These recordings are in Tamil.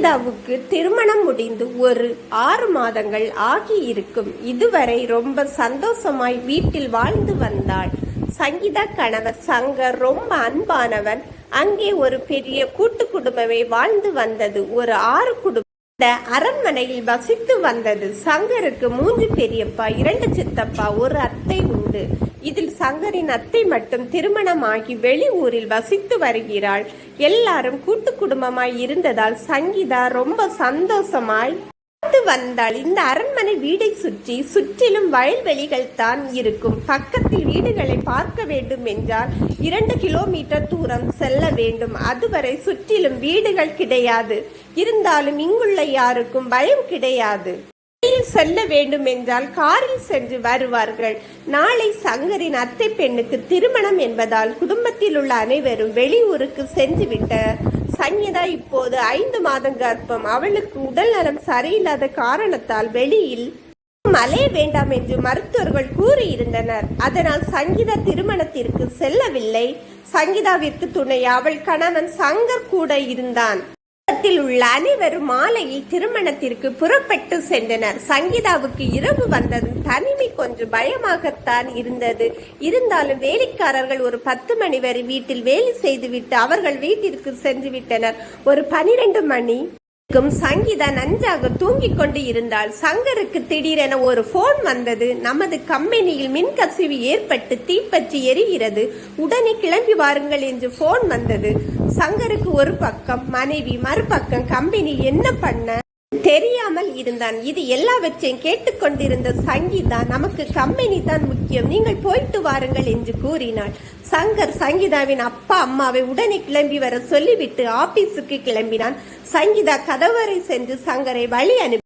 சங்கீதாவுக்கு திருமணம் முடிந்து ஒரு ஆறு மாதங்கள் ஆகி இருக்கும் இதுவரை ரொம்ப சந்தோஷமாய் வீட்டில் வாழ்ந்து வந்தாள். சங்கீதா கணவர் சங்கர் ரொம்ப அன்பானவன். அங்கே ஒரு பெரிய கூட்டு குடும்பமே வாழ்ந்து வந்தது. ஒரு ஆறு குடும்பம் இந்த அரண்மனையில் வசித்து வந்தது. சங்கருக்கு மூன்று பெரியப்பா இரண்டு சித்தப்பா ஒரு அத்தை உண்டு. இதில் சங்கரின் அத்தை மட்டும் திருமணமாகி வெளி ஊரில் வசித்து வருகிறாள். எல்லாரும் கூட்டு குடும்பமாய் இருந்ததால் சங்கீதா ரொம்ப சந்தோஷமாய் வாழ்ந்து வந்தாள். இந்த அரண்மனை வீடை சுற்றி சுற்றிலும் வயல்வெளிகள் தான் இருக்கும். பக்கத்தில் வீடுகளை பார்க்க வேண்டும் என்றால் இரண்டு கிலோமீட்டர் தூரம் செல்ல வேண்டும். அதுவரை சுற்றிலும் வீடுகள் கிடையாது. இருந்தாலும் இங்குள்ள யாருக்கும் பயம் கிடையாது. வெளியில் செல்ல வேண்டும் என்றால் காரில் சென்று வருவார்கள். நாளை சங்கரின் அத்தை பெண்ணுக்கு திருமணம் என்பதால் குடும்பத்தில் உள்ள அனைவரும் வெளியூருக்கு சென்றுவிட்ட சன்யதா சங்கீதா இப்போது ஐந்து மாதம் கர்ப்பம். அவளுக்கு உடல் நலம் சரியில்லாத காரணத்தால் வெளியில் மலைய வேண்டாம் என்று மருத்துவர்கள் கூறியிருந்தனர். அதனால் சங்கீதா திருமணத்திற்கு செல்லவில்லை. சங்கீதாவிற்கு துணை அவள் கணவன் சங்கர் கூட இருந்தான். குடும்பத்தில் உள்ள அனைவரும் மாலையில் திருமணத்திற்கு புறப்பட்டு சென்றனர். சங்கீதாவுக்கு இரவு வந்ததும் தனிமை கொஞ்சம் பயமாகத்தான் இருந்தது. இருந்தாலும் வேலைக்காரர்கள் ஒரு பத்து மணி வரை வீட்டில் வேலை செய்துவிட்டு அவர்கள் வீட்டிற்கு சென்று விட்டனர் ஒரு பனிரெண்டு மணி சங்கீதா நன்றாக தூங்கிக் கொண்டு இருந்தால் சங்கருக்கு திடீரென ஒரு போன் வந்தது. நமது கம்பெனியில் மின்கசிவு ஏற்பட்டு தீப்பற்றி எரிகிறது. உடனே கிளம்பி வாருங்கள் என்று போன் வந்தது. சங்கருக்கு ஒரு பக்கம் மனைவி மறுபக்கம் கம்பெனி என்ன பண்ண? தெரியாமல் இருந்தான். இது எல்லாவற்றையும் கேட்டுக்கொண்டிருந்த சங்கீதா நமக்கு கம்பெனி தான் முக்கியம். நீங்கள் போயிட்டு வாருங்கள் என்று கூறினாள். சங்கர் சங்கீதாவின் அப்பா அம்மாவை உடனே கிளம்பி வர சொல்லிவிட்டு ஆபீஸுக்கு கிளம்பினான். சங்கீதா கதவரை சென்று சங்கரை வழி அனுப்பி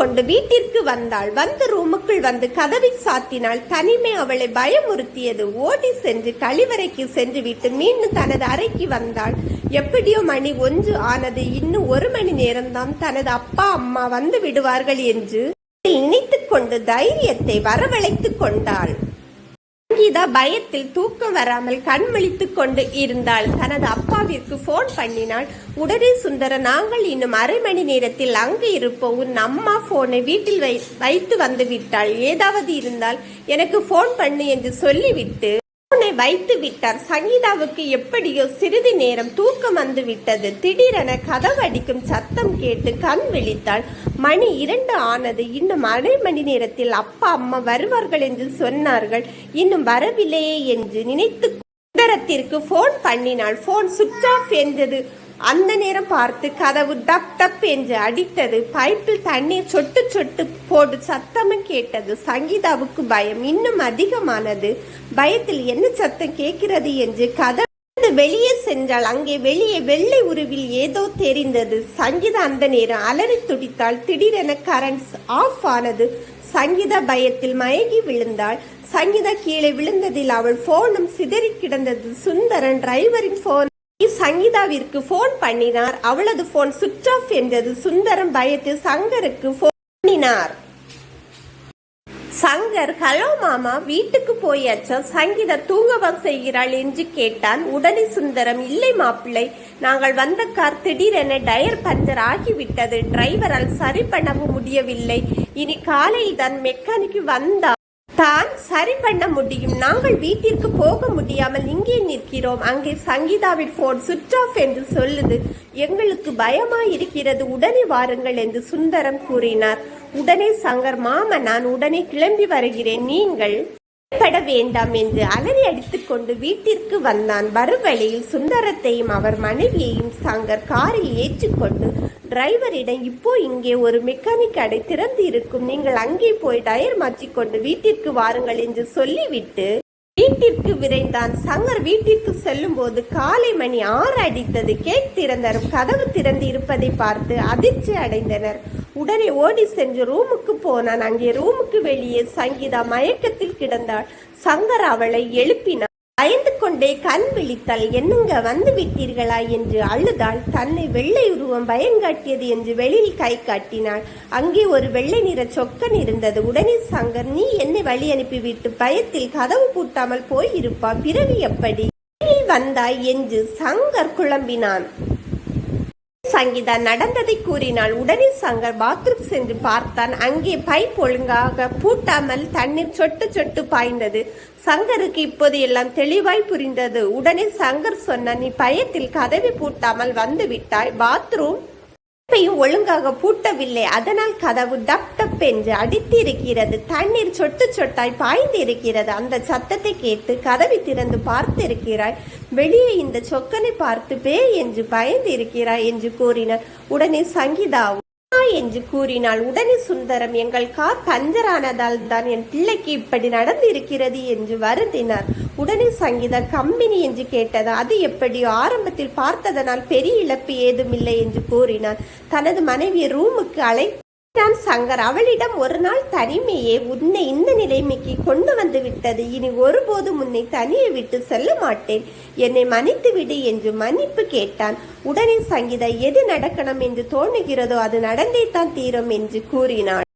கொண்டு வீட்டிற்கு வந்தாள். வந்து ரூமுக்குள் வந்து கதவை சாத்தினாள் தனிமை அவளை பயமுறுத்தியது. ஓடி சென்று கழிவறைக்கு சென்று விட்டு மீண்டும் தனது அறைக்கு வந்தாள். எப்படியோ மணி ஒன்று ஆனது. இன்னும் ஒரு மணி நேரம்தான் தனது அப்பா அம்மா வந்து விடுவார்கள் என்று நினைத்துக் கொண்டு தைரியத்தை வரவழைத்துக் கொண்டாள். சங்கீதா பயத்தில் தூக்கம் வராமல் கண் விழித்து கொண்டு இருந்தாள். தனது அப்பாவிற்கு போன் பண்ணினாள். உடனே சுந்தர நாங்கள் இன்னும் அரை மணி நேரத்தில் அங்கு இருப்போம். உன் அம்மா போனை வீட்டில் வை வைத்து வந்து விட்டாள். ஏதாவது இருந்தால் எனக்கு போன் பண்ணு என்று சொல்லிவிட்டு வைத்து விட்டார் சங்கீதாவுக்கு எப்படியோ சிறிது நேரம் தூக்கம் வந்து விட்டது திடீரென கதவடிக்கும் சத்தம் கேட்டு கண் விழித்தாள். மணி இரண்டு ஆனது. இன்னும் அரை மணி நேரத்தில் அப்பா அம்மா வருவார்கள் என்று சொன்னார்கள். இன்னும் வரவில்லையே என்று நினைத்து சுந்தரத்திற்கு போன் பண்ணினாள். போன் சுவிட்ச் ஆஃப் என்றது. அந்த நேரம் பார்த்து கதவு டப் டப் என்று அடித்தது. பைப்பில் தண்ணீர் சொட்டு சொட்டு போடு சத்தமும் கேட்டது. சங்கீதாவுக்கு பயம் இன்னும் அதிகமானது. பயத்தில் என்ன சத்தம் கேட்கிறது என்று கதவு வெளியே சென்றால் அங்கே வெளியே வெள்ளை உருவில் ஏதோ தெரிந்தது. சங்கீதா அந்த நேரம் அலறி துடித்தாள். திடீரென கரண்ட் ஆஃப் ஆனது. சங்கீதா பயத்தில் மயங்கி விழுந்தாள். சங்கீதா கீழே விழுந்ததில் அவள் போனும் சிதறி கிடந்தது. சுந்தரன் டிரைவரின் போன் சங்கீதாவிற்கு போன் பண்ணினார். அவளது போன் சுவிட்ச் ஆஃப் என்றது சுந்தரம் பயத்து சங்கருக்கு போன் பண்ணினார். சங்கர் ஹலோ மாமா வீட்டுக்கு போயாச்சா சங்கீதா தூங்கவா செய்கிறாள்? என்று கேட்டான். உடனே சுந்தரம் இல்லை மாப்பிள்ளை நாங்கள் வந்த கார் திடீரென டயர் பஞ்சர் ஆகிவிட்டது. டிரைவரால் சரி பண்ணவும் முடியவில்லை. இனி காலையில் தான் மெக்கானிக் வந்தா தான் சரி பண்ண முடியும். நாங்கள் வீட்டிற்கு போக முடியாமல் இங்கே நிற்கிறோம். அங்கே சங்கீதாவின் போன் சுவிட்ச் ஆஃப் என்று சொல்லுது. எங்களுக்கு பயமா இருக்கிறது உடனே வாருங்கள் என்று சுந்தரம் கூறினார். உடனே சங்கர் மாமா நான் உடனே கிளம்பி வருகிறேன். நீங்கள் பயப்பட வேண்டாம் என்று அலறி அடித்துக்கொண்டு வீட்டிற்கு வந்தான். வருவழியில் சுந்தரத்தையும் அவர் மனைவியையும் சங்கர் காரில் ஏற்றிக்கொண்டு டிரைவரிடம் இப்போ இங்கே ஒரு மெக்கானிக் கடை திறந்து இருக்கும் நீங்கள் அங்கே போய் டயர் மாற்றிக்கொண்டு வீட்டிற்கு வாருங்கள் என்று சொல்லிவிட்டு வீட்டிற்கு விரைந்தான். சங்கர் வீட்டிற்கு செல்லும் போது காலை மணி ஆறு அடித்தது. கேக் திறந்தரும் கதவு திறந்து இருப்பதை பார்த்து அதிர்ச்சி அடைந்தனர். உடனே ஓடி சென்று ரூமுக்கு போனான். அங்கே ரூமுக்கு வெளியே சங்கீதா மயக்கத்தில் கிடந்தாள். சங்கர் அவளை எழுப்பினார் பயந்து கொண்டே கண் விழித்தாள் என்னங்க வந்து விட்டீர்களா என்று அழுதாள். தன்னை வெள்ளை உருவம் பயங்காட்டியது என்று வெளியில் கை காட்டினாள். அங்கே ஒரு வெள்ளை நிற சொக்கன் இருந்தது. உடனே சங்கர் நீ என்னை வழி அனுப்பிவிட்டு பயத்தில் கதவு பூட்டாமல் போயிருப்பா பிறவி எப்படி? வந்தாய் என்று சங்கர் குழம்பினான். சங்கீதா நடந்ததை கூறினாள் உடனே சங்கர் பாத்ரூம் சென்று பார்த்தான். அங்கே பைப் ஒழுங்காக பூட்டாமல் தண்ணீர் சொட்டு சொட்டு பாய்ந்தது. சங்கருக்கு இப்போது எல்லாம் தெளிவாய் புரிந்தது. உடனே சங்கர் சொன்ன நீ பயத்தில் கதவை பூட்டாமல் வந்து விட்டாய். பாத்ரூம் பைப்பையும் ஒழுங்காக பூட்டவில்லை. அதனால் கதவு டப் பென்று அடித்திருக்கிறது. தண்ணீர் சொட்டு சொட்டாய் பாய்ந்து இருக்கிறது அந்த சத்தத்தை கேட்டு கதவை திறந்து பார்த்திருக்கிறாய். வெளியே இந்த சொக்கனை பார்த்து பே என்று பயந்து இருக்கிறாய் என்று கூறினார். உடனே சங்கீதா என்று கூறினாள். உடனே சுந்தரம் எங்கள் கார் பஞ்சரானதால் தான் என் பிள்ளைக்கு இப்படி நடந்து இருக்கிறது என்று வருந்தினார். உடனே சங்கீதா கம்பினி என்று கேட்டது. அது எப்படியோ ஆரம்பத்தில் பார்த்ததனால் பெரிய இழப்பு ஏதுமில்லை என்று கூறினார். தனது மனைவியை ரூமுக்கு அழை தான் சங்கர் அவளிடம் ஒரு நாள் தனிமையே உன்னை இந்த நிலைமைக்கு கொண்டு வந்து விட்டது. இனி ஒருபோதும் உன்னை தனியை விட்டு செல்ல மாட்டேன். என்னை மன்னித்து விடு என்று மன்னிப்பு கேட்டான். உடனே சங்கீதா எது நடக்கணும் என்று தோணுகிறதோ அது நடந்தே தான் தீரும் என்று கூறினாள்.